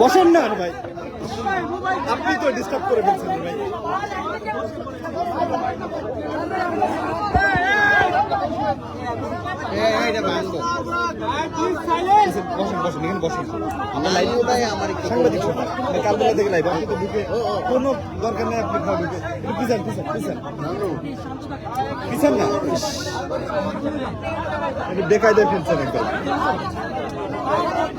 বসেন না ভাই। আপনি তো ডিস্টার্ব করে ফেলছেন ভাই। বসেন বসেন এখানে বসেন। আমরা লাইভ সাংবাদিক সভা। মানে কালবেলা থেকে লাইভ আপনি তো ঢুকে কোনো দরকার নেই আপনি খাওয়া ঢুকে পিছান পিছান পিছান। পিছান না। একটু ফেলছেন একদম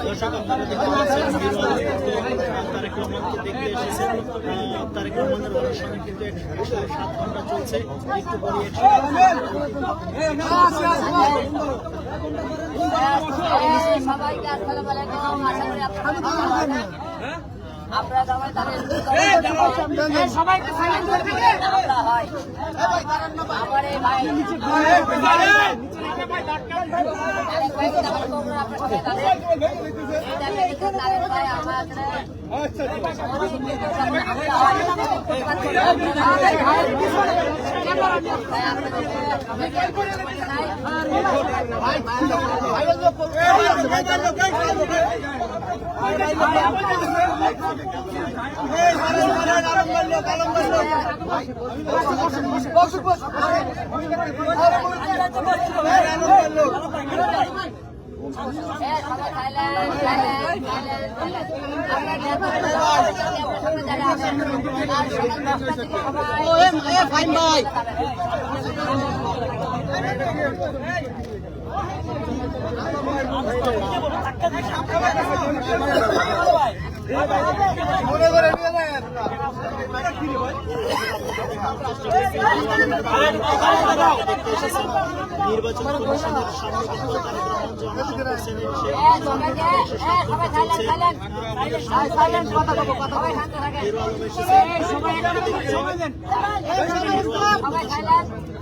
দর্শক আপনারা দেখতে পাচ্ছেন বিরল তারেক রহমানকে দেখতে এসেছেন তারেক রহমানের অনুষ্ঠানে কিন্তু সাত ঘণ্টা চলছে একটু পরে সবাইকে আসসালামু আলাইকুম। আশা করি আপনারা সবাইকে সাইলেন্ট করে ভাই নির্বাচন কমিশনের সামনে কিন্তু সবাই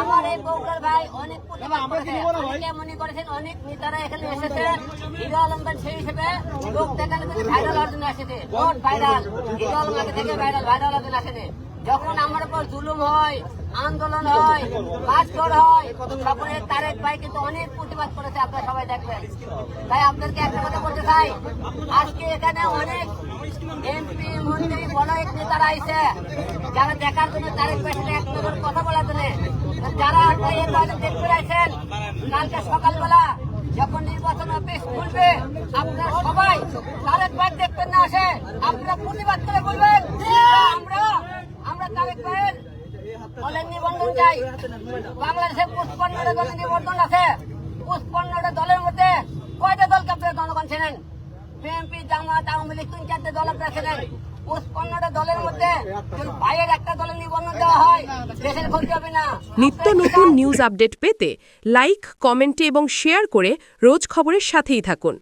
আমরা এই বগুড়ার ভাই অনেক অনেকে মনে করেছেন অনেক নেতারা এখানে এসেছে হিরো আলমদার সেই হিসেবে লোক দেখানো কিন্তু ভাইরাল হওয়ার জন্য ভোট ভাইরাল হিরো আলমদাকে থেকে ভাইরাল ভাইরাল হওয়ার জন্য যখন আমার উপর জুলুম হয় আন্দোলন হয় মারধর হয় এই তারেক ভাই কিন্তু অনেক প্রতিবাদ করেছে, আপনারা সবাই দেখবেন। তাই আপনাদেরকে একটা কথা বলতে চাই, আজকে এখানে অনেক এমপি, মন্ত্রী, বড় এক নেতারা আইছে, যারা দেখার জন্য তারেক ভাই এক নজর কথা বলার জন্য। যারা দেখতে আইছেন, কালকে সকালবেলা যখন নির্বাচন অফিস খুলবে, আপনারা সবাই তারেক ভাই দেখবেন না আসে, আপনারা প্রতিবাদ করে বলবেন যে আমরা আমরা তারেক ভাইয়ের চাই বাংলাদেশে পুষ্পান্নটা দলের নিবন্ধন আছে। পুষ্পান্নটা দলের মধ্যে কয়টা দলকে আপনারা জনগণ চেনেন? বিএনপি জামাত আওয়ামী লীগ তিন চারটে দল আপনারা পুষ্পান্নটা দলের মধ্যে ভাইয়ের একটা দলের নিবন্ধন দেওয়া হয় দেশের ক্ষতি হবে না। নিত্য নতুন নিউজ আপডেট পেতে লাইক কমেন্টে এবং শেয়ার করে রোজ খবরের সাথেই থাকুন।